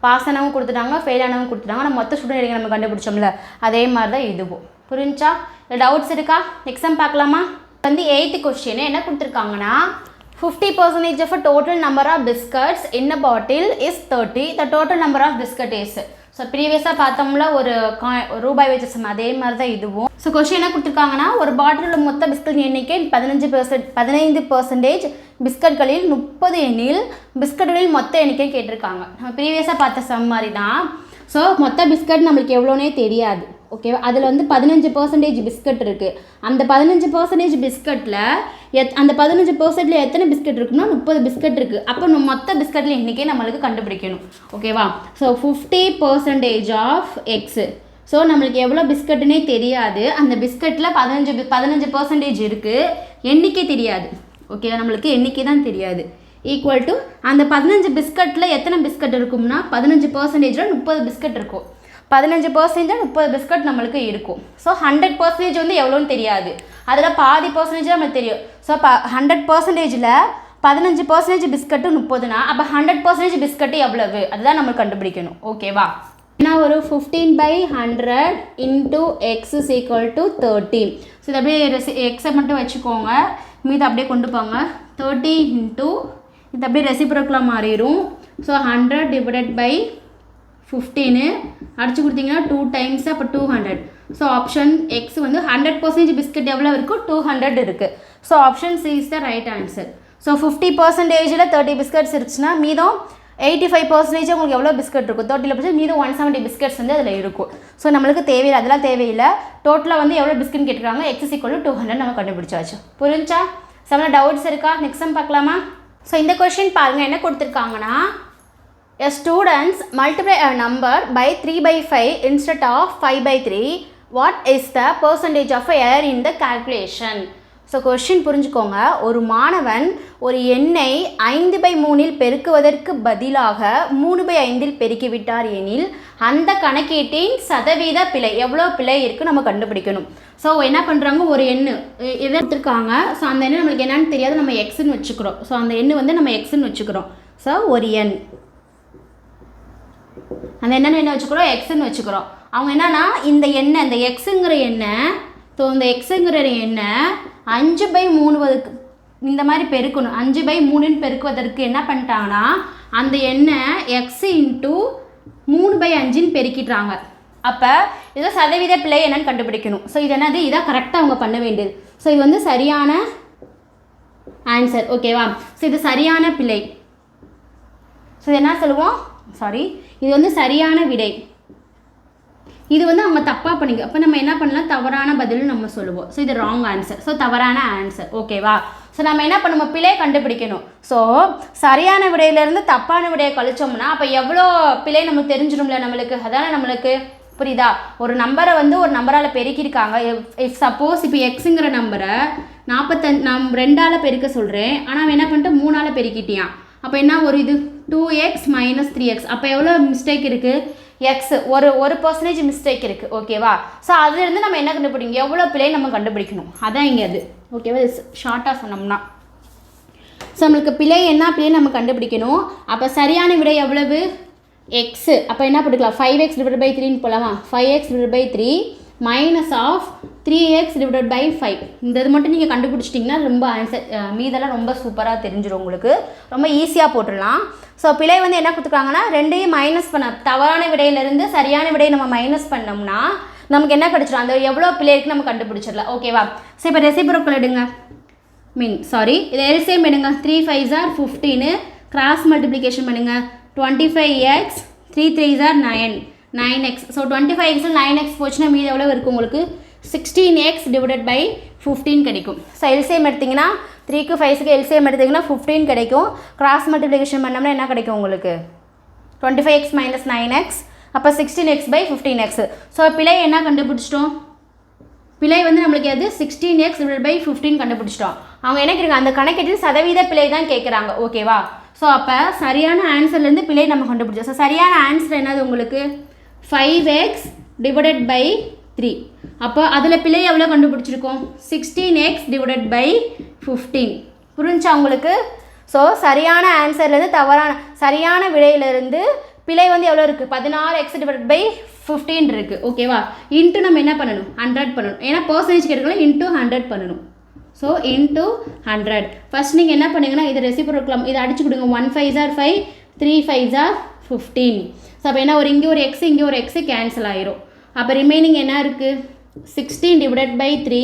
பாஸ் ஆனவங்க கொடுத்துட்டாங்க ஃபெயில் ஆனவங்க கொடுத்துட்டாங்க. நம்ம மொத்த ஸ்டூடெண்ட் எண்ணிக்கை நம்ம கண்டுபிடிச்சோம்ல. அதே மாதிரி தான் இதுவும். புரிஞ்சா? இல்லை டவுட்ஸ் இருக்கா? எக்ஸாம் பார்க்கலாமா? வந்து எயித்து கொஸ்டின் என்ன கொடுத்துருக்காங்கன்னா fifty percentage of total number of biscuits in a bottle is thirty the total number of biscuit is so ப்ரீவியஸாக பார்த்தோம்ல ஒரு காய் ரூபாய் வச்ச அதே மாதிரி தான் இதுவும். ஸோ கொஸ்டின் என்ன கொடுத்துருக்காங்கன்னா ஒரு பாட்டிலில் மொத்த பிஸ்கட் எண்ணிக்கை பதினஞ்சு பெர்சன்ட் பதினைந்து பர்சன்டேஜ் பிஸ்கட்களில் முப்பது எண்ணில் பிஸ்கட்களில் மொத்த எண்ணிக்கை கேட்டிருக்காங்க. நம்ம ப்ரீவியஸாக பார்த்த சம் மாதிரி தான் ஸோ மொத்த பிஸ்கட் நம்மளுக்கு எவ்வளோனே தெரியாது. ஓகேவா அதில் வந்து பதினஞ்சு பர்சன்டேஜ் பிஸ்கட் இருக்குது அந்த பதினஞ்சு பர்சன்டேஜ் பிஸ்கட்டில் எத் அந்த பதினஞ்சு பர்சன்டில் எத்தனை பிஸ்கட் இருக்குன்னா முப்பது பிஸ்கட் இருக்குது அப்போ நம்ம மொத்த பிஸ்கட்டில் இன்றைக்கே நம்மளுக்கு கண்டுபிடிக்கணும். ஓகேவா so fifty percentage of x so நம்மளுக்கு எவ்வளோ பிஸ்கட்டுனே தெரியாது. அந்த பிஸ்கட்டில் பதினஞ்சு பதினஞ்சு பர்சன்டேஜ் இருக்குது எண்ணிக்கை தெரியாது. ஓகேவா நம்மளுக்கு எண்ணிக்கை தான் தெரியாது. ஈக்குவல் டு அந்த பதினஞ்சு பிஸ்கட்டில் எத்தனை பிஸ்கட் இருக்கும்னா பதினஞ்சு பர்சன்டேஜில் முப்பது பிஸ்கட் இருக்கும். பதினஞ்சு பர்சன்டேஜ் முப்பது பிஸ்கட் நம்மளுக்கு இருக்கும். ஸோ ஹண்ட்ரட் பர்சன்டேஜ் வந்து எவ்வளோன்னு தெரியாது. அதில் பாதி பர்சன்டேஜ் நம்மளுக்கு தெரியும். ஸோ ப ஹண்ட்ரட் பர்சன்டேஜில் பதினஞ்சு பர்சன்டேஜ் பிஸ்கட்டு முப்பதுனா அப்போ ஹண்ட்ரட் பர்சன்டேஜ் பிஸ்கட்டு எவ்வளவு? அதுதான் நம்ம கண்டுபிடிக்கணும். ஓகேவா ஏன்னா ஒரு fifteen by hundred into x is equal to thirty so இது அப்படியே ரெசி எக்ஸை மட்டும் வச்சுக்கோங்க. மீது அப்படியே கொண்டு போங்க. தேர்ட்டி இன்டூ இது அப்படியே ரெசிப்ரோக்கலாக மாறிடும் so hundred divided by fifteen அடிச்சு கொடுத்தீங்கன்னா டூ டைம்ஸ் அப்போ two hundred so option X வந்து ஹண்ட்ரட் பர்சன்டேஜ் பிஸ்கட் எவ்வளோ இருக்கும் டூ ஹண்ட்ரட் இருக்குது so option C is the right answer so fifty பர்சன்டேஜில் தேர்ட்டி பிஸ்கட்ஸ் இருந்துச்சுன்னா மீதம் எயிட்டி ஃபைவ் பர்சன்டேஜ் உங்களுக்கு எவ்வளோ பிஸ்கட் இருக்கும் தேர்ட்டியில் பர்சன்ட் மீதம் ஒன் செவன்ட்டி பிஸ்கட்ஸ் வந்து அதில் இருக்கும். ஸோ நம்மளுக்கு தேவையில்லை அதெல்லாம் தேவையில்லை. டோட்டலாக வந்து எவ்வளோ பிஸ்கட் கேட்டுருக்காங்க எக்ஸஸ் ஈக்குவல் டூ ஹண்ட்ரட் நம்ம கண்டுபிடிச்சாச்சு. புரிஞ்சா செவன டவுட்ஸ் இருக்கா? நெக்ஸ்ட் பார்க்கலாமா? ஸோ இந்த கொஷின் பாருங்கள் என்ன கொடுத்துருக்காங்கன்னா A students multiply a number by 3 by 5 instead of 5 by 3. What is the percentage of error in the calculation? So question புரிஞ்சுக்கோங்க. ஒரு மாணவன் ஒரு எண்ணை ஐந்து பை மூணில் பெருக்குவதற்கு பதிலாக மூணு பை ஐந்தில் பெருக்கிவிட்டார் எனில் அந்த கணக்கீட்டின் சதவீத பிழை எவ்வளோ பிழை இருக்குது நம்ம கண்டுபிடிக்கணும். ஸோ என்ன பண்ணுறாங்க ஒரு எண்ணு எ- எதை எடுத்துருக்காங்க ஸோ அந்த எண்ணு நம்மளுக்கு என்னன்னு தெரியாது. நம்ம எக்ஸ்ன்னு வச்சுக்கிறோம். ஸோ அந்த எண்ணு வந்து நம்ம எக்ஸ்ன்னு வச்சுக்கிறோம். ஸோ ஒரு எண். அந்த என்னென்ன என்ன வச்சுக்கிறோம் எக்ஸ்ன்னு வச்சுக்கிறோம். அவங்க என்னன்னா இந்த எண்ணெய் இந்த எக்ஸுங்கிற எண்ணெய் ஸோ இந்த எக்ஸுங்கிற எண்ணெய் அஞ்சு பை மூணுவதுக்கு இந்த மாதிரி பெருக்கணும். அஞ்சு பை மூணுன்னு பெருக்குவதற்கு என்ன பண்ணிட்டாங்கன்னா அந்த எண்ணெய் எக்ஸ் இன்ட்டு மூணு பை அஞ்சுன்னு பெருக்கிட்டாங்க அப்போ இதை சதவீத பிழை என்னன்னு கண்டுபிடிக்கணும். ஸோ இது என்னது? இதான் கரெக்டாக அவங்க பண்ண வேண்டியது. ஸோ இது வந்து சரியான ஆன்சர் ஓகேவா ஸோ இது சரியான பிழை. ஸோ இது என்ன சொல்லுவோம்? சாரி இது வந்து சரியான விடை. இது வந்து அவங்க தப்பாக பண்ணிக்க அப்போ நம்ம என்ன பண்ணலாம்? தவறான பதில்னு நம்ம சொல்லுவோம். ஸோ இது ராங் ஆன்சர் ஸோ தவறான ஆன்சர் ஓகேவா ஸோ நம்ம என்ன பண்ணுவோம்? பிழை கண்டுபிடிக்கணும். ஸோ சரியான விடையிலேருந்து தப்பான விடையை கழிச்சோம்னா அப்போ எவ்வளோ பிழை நமக்கு தெரிஞ்சிடும்ல நம்மளுக்கு? அதானே நம்மளுக்கு? புரியுதா? ஒரு நம்பரை வந்து ஒரு நம்பரால் பெருக்கியிருக்காங்க. இஃப் சப்போஸ் இப்போ எக்ஸுங்கிற நம்பரை நாற்பத்தஞ்சு நான் ரெண்டால் பெருக்க சொல்கிறேன் ஆனால் அவன் என்ன பண்ணிட்டு மூணால் பெருக்கிட்டியான் அப்போ என்ன ஒரு இது? Two x minus three x அப்போ எவ்வளோ மிஸ்டேக் இருக்குது எக்ஸ் ஒரு ஒரு பர்சன்டேஜ் மிஸ்டேக் இருக்குது ஓகேவா ஸோ அதுலேருந்து நம்ம என்ன கண்டுபிடிக்கணும்? எவ்வளோ பிழை நம்ம கண்டுபிடிக்கணும்? அதான் இங்கே அது. ஓகேவா ஷார்ட்டாக சொன்னோம்னா. ஸோ நம்மளுக்கு பிழை என்ன பிழை நம்ம கண்டுபிடிக்கணும்? அப்போ சரியான விடை எவ்வளவு? எக்ஸு அப்போ என்ன போட்டுக்கலாம்? ஃபைவ் எக்ஸ் டிவைட் பை த்ரீன்னு போகலாமா five x divide by three minus of three x divide by five இந்த இது மட்டும் நீங்கள் கண்டுபிடிச்சிட்டிங்கன்னா ரொம்ப ஆன்சர் மீதெல்லாம் ரொம்ப சூப்பராக தெரிஞ்சிடும் உங்களுக்கு. ரொம்ப ஈஸியாக போட்டுடலாம். ஸோ பிழை வந்து என்ன கொடுத்துருக்காங்கன்னா ரெண்டையும் மைனஸ் பண்ண தவறான விடையிலேருந்து சரியான விடையை நம்ம மைனஸ் பண்ணோம்னா நமக்கு என்ன கிடச்சிடும் அந்த எவ்வளோ பிழை இருக்குன்னு நம்ம கண்டுபிடிச்சிடலாம். ஓகேவா ஸோ இப்போ ரெசிபுரோக்கள் எடுங்க. மீன் சாரி இதை எல்சிஎம் எடுங்க. Three five are fifteen cross multiplication பண்ணுங்கள் twenty five x three three are nine nine x so twenty five எக்ஸில் நைன் எக்ஸ் போச்சுன்னா மீது எவ்வளோ இருக்கும் உங்களுக்கு? Sixteen x divided by fifteen கிடைக்கும். ஸோ எல்சிஎம் எடுத்திங்கன்னா த்ரீக்கு ஃபைவ்ஸுக்கு எல்சிஎம் எடுத்திங்கன்னா ஃபிஃப்டீன் கிடைக்கும். கிராஸ் மல்டிப்ளிகேஷன் பண்ணோம்னா என்ன கிடைக்கும் உங்களுக்கு? Twenty five x minus nine x அப்போ sixteen x by fifteen x so பிழை என்ன கண்டுபிடிச்சிட்டோம்? பிழை வந்து நம்மளுக்கு எது? Sixteen x divide by fifteen கண்டுபிடிச்சிட்டோம். அவங்க என்ன கேட்குறாங்க? அந்த கணக்கெட்டு சதவீத பிழை தான் கேட்குறாங்க. ஓகேவா ஸோ அப்போ சரியான ஆன்சர்லேருந்து பிழை நம்ம கண்டுபிடிச்சோம். ஸோ சரியான ஆன்சர் என்னது உங்களுக்கு? Five x divided by three அப்போ அதில் பிழை எவ்வளோ கண்டுபிடிச்சிருக்கோம்? Sixteen x divided by fifteen புரிஞ்சா உங்களுக்கு? ஸோ சரியான ஆன்சர்லேருந்து தவறான சரியான விடையிலிருந்து பிழை வந்து எவ்வளோ இருக்குது பதினாறு எக்ஸ் டிவைட் பை ஃபிஃப்டீன் இருக்குது ஓகேவா இன்ட்டு நம்ம என்ன பண்ணணும்? ஹண்ட்ரட் பண்ணணும். ஏன்னா பர்சன்டேஜ் கேட்கலாம் இன்ட்டு ஹண்ட்ரட் பண்ணணும். ஸோ இன்ட்டு ஹண்ட்ரட் ஃபஸ்ட் நீங்கள் என்ன பண்ணுங்கன்னா இது ரெசிப்ரோக்கலாம் இதை அடிச்சு கொடுங்க. One five are five three five are fifteen so அப்போ என்ன ஒரு இங்கே ஒரு எக்ஸ் இங்கே ஒரு எக்ஸு கேன்சல் ஆயிரும். அப்போ ரிமைனிங் என்ன இருக்குது sixteen divided by three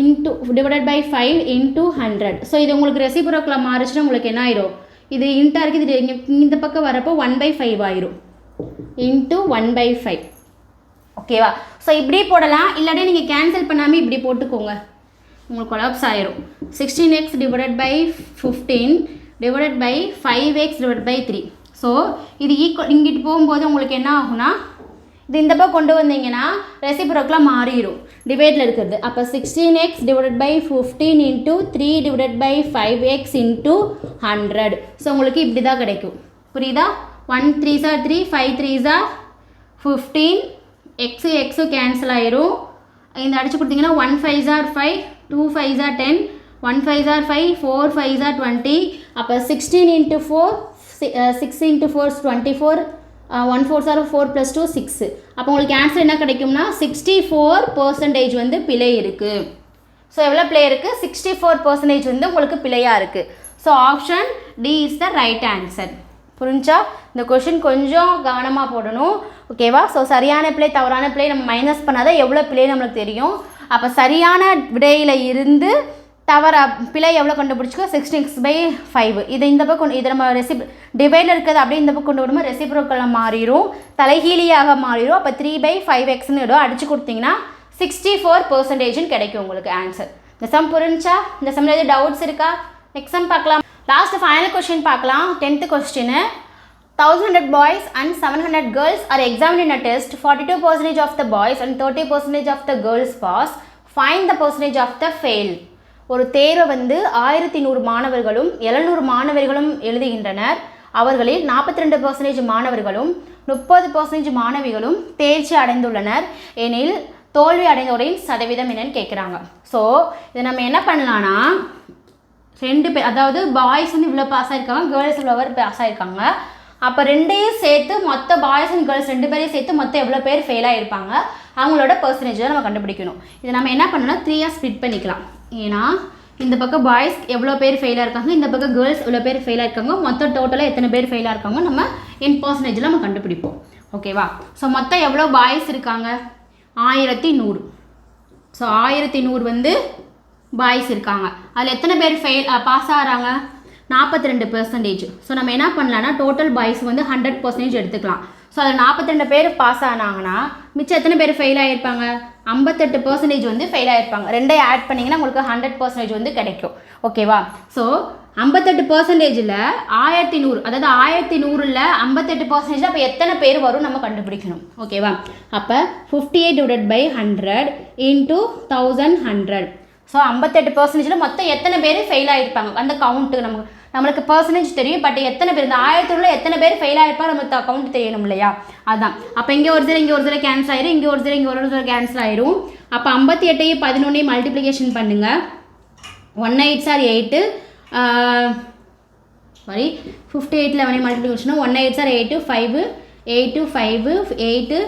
into divided by five into hundred so இது உங்களுக்கு ரெசிபுரோக்கில் மாறிச்சுன்னா உங்களுக்கு என்ன ஆயிரும்? இது இன்ட்டாக இருக்குது. இது இங்கே இந்த பக்கம் வரப்போ ஒன் பை ஃபைவ் ஆயிரும். இன்ட்டு ஒன் பை ஃபைவ் ஓகேவா ஸோ இப்படி போடலாம். இல்லாட்டி நீங்கள் கேன்சல் பண்ணாமல் இப்படி போட்டுக்கோங்க. உங்களுக்கு கொலாப்ஸ் ஆயிரும். Sixteen x divided by fifteen divided by five x divide by three so இது ஈக்குவல் இங்கிட்டு போகும்போது உங்களுக்கு என்ன ஆகும்னா இது இந்த பக்கம் கொண்டு வந்தீங்கன்னா ரெசிப்ரோக்கெலாம் மாறிடும். டிவைடில் இருக்கிறது. அப்போ sixteen x divided by fifteen into three divided by five x into hundred so உங்களுக்கு இப்படி தான் கிடைக்கும். புரியுதா? One three are three five three are fifteen x x cancel ஆயிரும். இந்த அடிச்சு கொடுத்தீங்கன்னா one five are five two five are ten one five are five four five are twenty அப்போ sixteen into four six into four twenty four one four are four plus two six அப்போ உங்களுக்கு ஆன்சர் என்ன கிடைக்கும்னா சிக்ஸ்டி ஃபோர் பர்சன்டேஜ் வந்து பிழை இருக்குது ஸோ எவ்வளோ பிழை இருக்குது சிக்ஸ்டி ஃபோர் பர்சன்டேஜ் வந்து உங்களுக்கு பிழையாக இருக்குது so option D is the right answer புரிஞ்சா? இந்த கொஷின் கொஞ்சம் கவனமாக போடணும். ஓகேவா ஸோ சரியான பிள்ளை தவறான பிள்ளை நம்ம மைனஸ் பண்ணாதான் எவ்வளோ பிளே நம்மளுக்கு தெரியும். அப்போ சரியான விடையில் இருந்து டவர் பிழை எவ்வளோ கண்டுபிடிச்சிக்கோ சிக்ஸ்டீன் எக்ஸ் பை ஃபைவ் இது இந்த பக்கம் கொண்டு இதை நம்ம ரெசிப் டிவைடில் இருக்கிறது அப்படியே இந்த பக்கம் கொண்டு விடும்போது ரெசிப்ரோக்கலாக மாறிடும் தலைகீழியாக மாறிடும் அப்போ த்ரீ பை ஃபைவ் எக்ஸ்னு இடம் அடிச்சு கொடுத்தீங்கன்னா சிக்ஸ்டி ஃபோர் பர்சன்டேஜ்னு கிடைக்கும் உங்களுக்கு ஆன்சர் இந்த சம் புரிஞ்சா இந்த சம்மில் எதுவும் டவுட்ஸ் இருக்கா? நெக்ஸ்ட் சம் பார்க்கலாம். லாஸ்ட் ஃபைனல் கொஸ்டின் பார்க்கலாம். Tenth question thousand hundred boys and seven hundred girls are examine in a test forty two percentage of the boys and thirty percentage of the girls pass find the percentage of the fail ஒரு தேர்வை வந்து ஆயிரத்தி நூறு மாணவர்களும் எழுநூறு மாணவர்களும் எழுதுகின்றனர். அவர்களில் நாற்பத்தி ரெண்டு பர்சன்டேஜ் மாணவர்களும் முப்பது பர்சன்டேஜ் மாணவிகளும் தேர்ச்சி அடைந்துள்ளனர். எனில் தோல்வி அடைந்தோரின் சதவீதம் என்னன்னு கேட்குறாங்க ஸோ இதை நம்ம என்ன பண்ணலான்னா ரெண்டு பேர் அதாவது பாய்ஸ் வந்து இவ்வளோ பாஸ் ஆகிருக்காங்க கேர்ள்ஸ் இவ்வளோ பேர் பாஸ் ஆயிருக்காங்க. அப்போ ரெண்டையும் சேர்த்து மொத்த பாய்ஸ் அண்ட் கேர்ள்ஸ் ரெண்டு பேரையும் சேர்த்து மொத்தம் எவ்வளோ பேர் ஃபெயில் ஆகிருப்பாங்க அவங்களோட பர்சன்டேஜ் தான் நம்ம கண்டுபிடிக்கணும். இதை நம்ம என்ன பண்ணணும்னா த்ரீயாக ஸ்ப்ளிட் பண்ணிக்கலாம். ஏன்னா இந்த பக்கம் பாய்ஸ் எவ்வளோ பேர் ஃபெயிலாக இருக்காங்க இந்த பக்கம் கேர்ள்ஸ் எவ்வளோ பேர் ஃபெயிலாக இருக்காங்க மொத்தம் டோட்டலாக எத்தனை பேர் ஃபெயிலாக இருக்காங்க நம்ம இன் பர்சன்டேஜில் நம்ம கண்டுபிடிப்போம். ஓகேவா ஸோ மொத்தம் எவ்வளோ பாய்ஸ் இருக்காங்க? ஆயிரத்தி நூறு. ஸோ ஆயிரத்தி நூறு வந்து பாய்ஸ் இருக்காங்க. அதில் எத்தனை பேர் ஃபெயில் பாஸ் ஆகிறாங்க? நாற்பத்தி ரெண்டு பெர்சன்டேஜ் ஸோ நம்ம என்ன பண்ணலாம்னா டோட்டல் பாய்ஸ் வந்து ஹண்ட்ரட் பர்சன்டேஜ் எடுத்துக்கலாம். ஸோ அதில் நாற்பத்தி ரெண்டு பேர் பாஸ் ஆனாங்கன்னா மிச்சம் எத்தனை பேர் ஃபெயில் ஆகிருப்பாங்க ஐம்பத்தெட்டு பர்சன்டேஜ் வந்து ஃபெயில் ஆகிருப்பாங்க ரெண்டையும் ஆட் பண்ணிங்கன்னா உங்களுக்கு ஹண்ட்ரட் பர்சன்டேஜ் வந்து கிடைக்கும். ஓகேவா ஸோ ஐம்பத்தெட்டு பர்சன்டேஜில் ஆயிரத்தி நூறு அதாவது ஆயிரத்தி நூறில் ஐம்பத்தெட்டு பர்சன்டேஜ் அப்போ எத்தனை பேர் வரும் நம்ம கண்டுபிடிக்கணும். ஓகேவா அப்போ fifty eight divide by hundred into thousand hundred so ஐம்பத்தெட்டு பர்சன்டேஜில் மொத்தம் எத்தனை பேர் ஃபெயில் ஆகிருப்பாங்க அந்த கவுண்ட்டு நமக்கு நம்மளுக்கு பர்சன்டேஜ் தெரியும் பட் எத்தனை பேர் இந்த ஆயிரத்துள்ள எத்தனை பேர் ஃபெயில் ஆகிருப்பா நமக்கு அக்கௌண்ட் தெரியணும் இல்லையா? அதான். அப்போ இங்கே ஒரு தடவை இங்கே ஒரு தடவை கேன்சல் ஆயிரும் இங்கே ஒரு தடவை இங்கே ஒரு தடவை கேன்சல் ஆயிரும். அப்போ ஐம்பத்தி எட்டையும் பதினொன்றையும் மல்டிப்ளிகேஷன் பண்ணுங்கள் one eight are eight sorry fifty எயிட்டில் லெவனையும் multiplication one eight are eight five eight five eight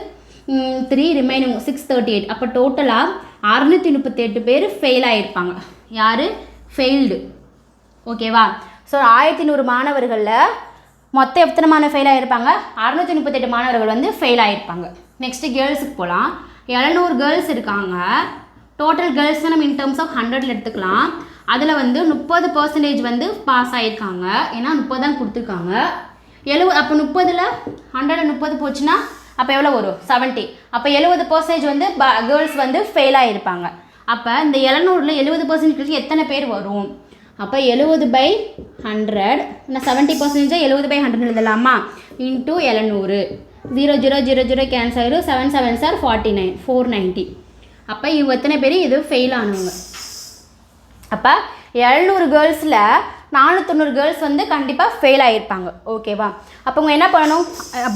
three remaining six thirty eight அப்போ டோட்டலாக அறுநூற்றி முப்பத்தெட்டு பேர் ஃபெயில் ஆகிருப்பாங்க யார்? ஃபெயில்டு ஓகேவா ஸோ ஆயிரத்தி நூறு மாணவர்களில் மொத்தம் எத்தனை மாணவர் ஃபெயில் ஆகிருப்பாங்க அறுநூற்றி முப்பத்தெட்டு மாணவர்கள் வந்து ஃபெயில் ஆகிருப்பாங்க நெக்ஸ்ட்டு கேர்ள்ஸுக்கு போகலாம் எழுநூறு கேர்ள்ஸ் இருக்காங்க. டோட்டல் கேர்ள்ஸ் நம்ம இன் டேர்ம்ஸ் ஆஃப் ஹண்ட்ரட்ல எடுத்துக்கலாம். அதில் வந்து முப்பது பர்சன்டேஜ் வந்து பாஸ் ஆகிருக்காங்க ஏன்னா முப்பது தான் கொடுத்துருக்காங்க. எழுபது அப்போ முப்பதில் ஹண்ட்ரட் முப்பது போச்சுன்னா அப்போ எவ்வளோ வரும்? செவன்ட்டி அப்போ எழுபது பர்சன்டேஜ் வந்து கேர்ள்ஸ் வந்து ஃபெயில் ஆகிருப்பாங்க அப்போ இந்த எழுநூறில் எழுபது பர்சன்டேஜ் எத்தனை பேர் வரும்? அப்போ எழுபது பை ஹண்ட்ரட் நான் செவன்ட்டி பர்சன்டேஜாக எழுபது பை ஹண்ட்ரட் எழுதலாமா? இன்ட்டு எழுநூறு. Zero zero zero zero cancel ஆயிரும். Seven seven are forty nine four ninety அப்போ இவங்க எத்தனை பேர்? இது ஃபெயில் ஆனவங்க. அப்போ எழுநூறு கேர்ள்ஸில் நானூற்றொண்ணூறு கேர்ள்ஸ் வந்து கண்டிப்பாக ஃபெயில் ஆகியிருப்பாங்க ஓகேவா அப்போ அவங்க என்ன பண்ணணும்?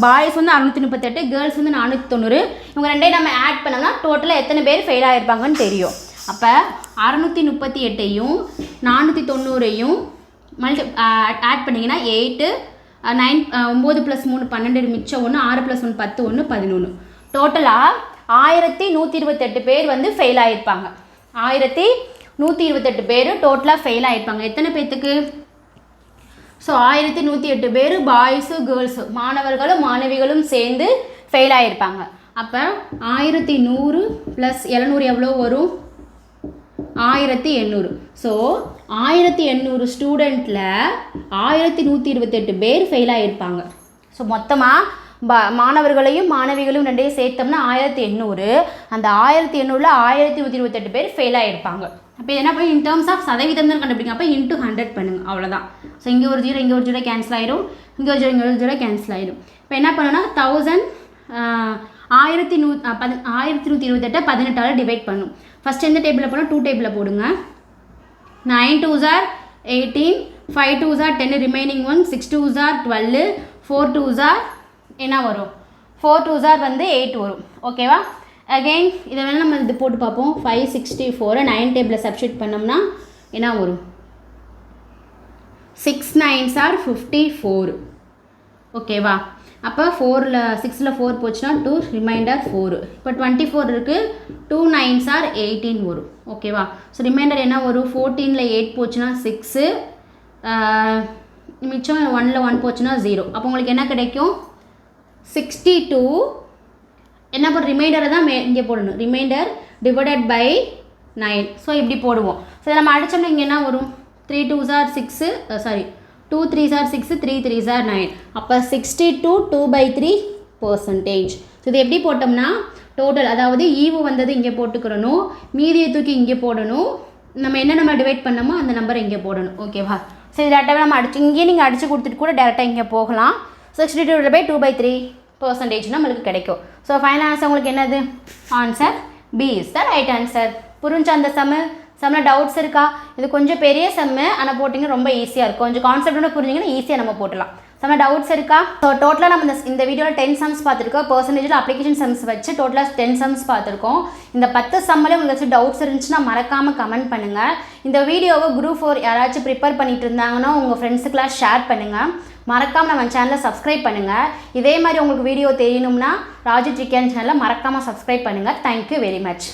பாய்ஸ் வந்து அறுநூற்றி முப்பத்தெட்டு கேர்ள்ஸ் வந்து நானூற்றி தொண்ணூறு இவங்க ரெண்டையும் நம்ம ஆட் பண்ணோம்னா டோட்டலாக எத்தனை பேர் ஃபெயில் ஆகிருப்பாங்கன்னு தெரியும். அப்போ அறநூற்றி முப்பத்தி எட்டையும் நானூற்றி தொண்ணூறையும் மல்டி ஆட் uh, பண்ணிங்கன்னா எயிட்டு நைன் ஒம்பது ப்ளஸ் மூணு பன்னெண்டு மிச்சம் ஒன்று ஆறு ப்ளஸ் ஒன்று பத்து ஒன்று பதினொன்று டோட்டலாக ஆயிரத்தி நூற்றி இருபத்தெட்டு பேர் வந்து ஃபெயில் ஆகிருப்பாங்க ஆயிரத்தி நூற்றி இருபத்தெட்டு பேர் டோட்டலாக ஃபெயில் ஆகிருப்பாங்க எத்தனை பேர்த்துக்கு ஸோ ஆயிரத்தி நூற்றி எட்டு பேர் பாய்ஸு கேர்ள்ஸு மாணவர்களும் மாணவிகளும் சேர்ந்து ஃபெயில் ஆகியிருப்பாங்க அப்போ ஆயிரத்தி நூறு ப்ளஸ் எழுநூறு எவ்வளோ வரும்? ஆயிரத்தி எண்ணூறு. ஸோ ஆயிரத்தி எண்ணூறு ஸ்டூடெண்ட்டில் ஆயிரத்தி நூற்றி இருபத்தெட்டு பேர் ஃபெயில் ஆகியிருப்பாங்க ஸோ மொத்தமாக ப மாணவர்களையும் மாணவிகளையும் ரெண்டையும் சேர்த்தோம்னா ஆயிரத்தி எண்ணூறு. அந்த ஆயிரத்தி எண்ணூறில் ஆயிரத்தி நூற்றி இருபத்தெட்டு பேர் ஃபெயில் ஆகியிருப்பாங்க அப்போ என்ன பண்ணி? இன் டேர்ம்ஸ் ஆஃப் சதவீதம் தான் கண்டுபிடிங்க. அப்போ இன்ட்டு ஹண்ட்ரட் பண்ணுங்க. அவ்வளோதான் ஸோ இங்கே ஒரு ஜீரோ இங்கே ஒரு ஜீரோ கேன்சல் ஆயிரும். இங்கே ஒரு ஜீரோ இங்கே ஒரு ஜீரோ கேன்சல் ஆயிரும். இப்போ என்ன பண்ணணும்னா தௌசண்ட் ஆயிரத்தி நூ பதி ஆயிரத்தி நூற்றி இருபத்தெட்டை பதினெட்டால் டிவைட் பண்ணும். ஃபஸ்ட் எந்த டேபிளில் போனால் டூ டேபிளில் போடுங்க. Nine two are eighteen five two are ten remaining one six two are twelve four two are என்ன வரும்? ஃபோர் டூ ஜார் வந்து எயிட் வரும். ஓகேவா அகெயின் இதை வேணால் நம்ம இது போட்டு பார்ப்போம். ஃபைவ் சிக்ஸ்டி ஃபோரை நைன் டேபிளில் சப்ஸ்டியூட் பண்ணோம்னா என்ன வரும்? Six nines are fifty four ஓகேவா அப்போ ஃபோரில் சிக்ஸில் ஃபோர் போச்சுன்னா டூ ரிமைண்டர் ஃபோர் இப்போ டுவெண்ட்டி ஃபோர் இருக்குது டூ நைன்ஸ் ஆர் எயிட்டீன் வரும் ஓகேவா ஸோ ரிமைண்டர் என்ன வரும்? ஃபோர்டீனில் எயிட் போச்சுன்னா சிக்ஸு மிச்சம் ஒனில் ஒன் போச்சுன்னா ஜீரோ அப்போ உங்களுக்கு என்ன கிடைக்கும்? சிக்ஸ்டி டூ என்ன பண்ண ரிமைண்டரை தான் மே இங்கே போடணும். Reminder divided by nine so இப்படி போடுவோம். ஸோ இதை நம்ம அடித்தோம்னா இங்கே என்ன வரும்? Three two are six sorry two three are six three three are nine அப்போ sixty two two by three percentage so இது எப்படி போட்டோம்னா டோட்டல் அதாவது ஈவு வந்தது இங்கே போட்டுக்கிறணும் மீதியை தூக்கி இங்கே போடணும். நம்ம என்ன நம்ம டிவைட் பண்ணோமோ அந்த நம்பரை இங்கே போடணும். ஓகேவா ஸோ இது டேரெக்டாக நம்ம அடிச்சு இங்கேயே நீங்கள் அடிச்சு கொடுத்துட்டு கூட டேரெக்டாக இங்கே போகலாம். Sixty two by two by three percentage நம்மளுக்கு கிடைக்கும். ஸோ ஃபைனல் ஆன்சர் உங்களுக்கு என்னது? Answer B is the right answer புரிஞ்ச அந்த சம்மு சம்மில் டவுட்ஸ் இருக்கா? இது கொஞ்சம் பெரிய செம்மு ஆனால் போட்டிங்கன்னா ரொம்ப ஈஸியாக இருக்கும். கொஞ்சம் கான்செப்டோட புரிஞ்சிங்கன்னா ஈஸியாக நம்ம போட்டலாம் சம்ம டவுட்ஸ் இருக்கா? ஸோ டோட்டலாக நம்ம இந்த இந்த வீடியோவில் டென் சம்ஸ் பார்த்துருக்கோம். பர்சன்டேஜில் அப்ளிகேஷன் சம்ஸ் வச்சு டோட்டலாக டென் சம்ஸ் பார்த்துருக்கோம். இந்த பத்து சம்மில் உங்களுக்கு ஏதாச்சும் டவுட்ஸ் இருந்துச்சுன்னா மறக்காமல் கமெண்ட் பண்ணுங்கள் இந்த வீடியோவை குரூப் ஃபோர் யாராச்சும் ப்ரிப்பேர் பண்ணிட்டு இருந்தாங்கன்னா உங்கள் ஃப்ரெண்ட்ஸுக்கெலாம் ஷேர் பண்ணுங்கள் மறக்காமல் நம்ம சேனலை சப்ஸ்கிரைப் பண்ணுங்கள் இதே மாதிரி உங்களுக்கு வீடியோ தெரியணும்னா ராஜு சிக்கன் சேனலை மறக்காமல் சப்ஸ்கிரைப் பண்ணுங்கள் தேங்க்யூ வெரி மச்